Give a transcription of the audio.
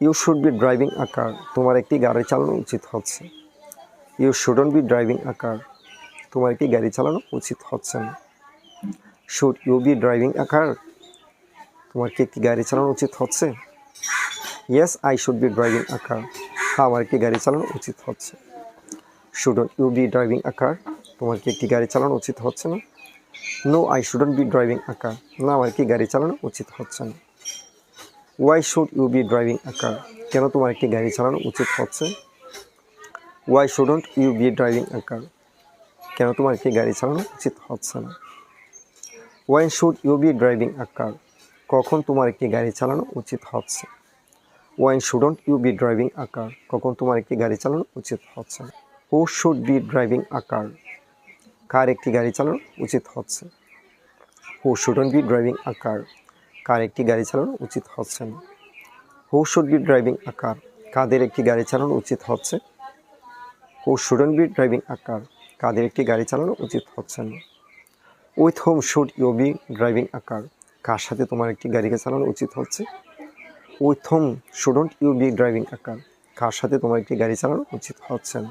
You should be driving a car তোমার একটি গাড়ি চালানো উচিত হচ্ছে। You shouldn't be driving a car তোমার একটি গাড়ি চালানো উচিত হচ্ছে না। Should you be driving a car তোমার কি একটি গাড়ি চালানো উচিত হচ্ছে? Yes I should be driving a car হ্যাঁ আমার একটি গাড়ি চালানো উচিত হচ্ছে। Shouldn't you be driving a car তোমার কি একটি গাড়ি চালানো উচিত হচ্ছে না? No I shouldn't be driving a car না, আমার কি গাড়ি চালানো উচিত হচ্ছে না। Why should you be driving a car কেন তোমার একটি গাড়ি চালানো উচিত হচ্ছে? Why shouldn't you be driving a car কেন তোমার একটি গাড়ি চালানো উচিত হচ্ছে না? Why should you be driving a car কখন তোমার একটি গাড়ি চালানো উচিত হচ্ছে? When shouldn't you be driving a car কখন তোমার একটি গাড়ি চালানো উচিত হচ্ছে? না who should be driving a car কার একটি গাড়ি চালানো উচিত হচ্ছে? Who shouldn't be driving a car কার একটি গাড়ি চালানো উচিত হচ্ছে না? Who should be driving a car কাদের একটি গাড়ি চালানো উচিত হচ্ছে? Who shouldn't be driving a car কাদের একটি গাড়ি চালানো উচিত হচ্ছে না? With whom should you be driving a car কার সাথে তোমার একটি গাড়িকে চালানো উচিত হচ্ছে? With whom shouldn't you be driving a car কার সাথে তোমার একটি গাড়ি চালানো উচিত হচ্ছে না?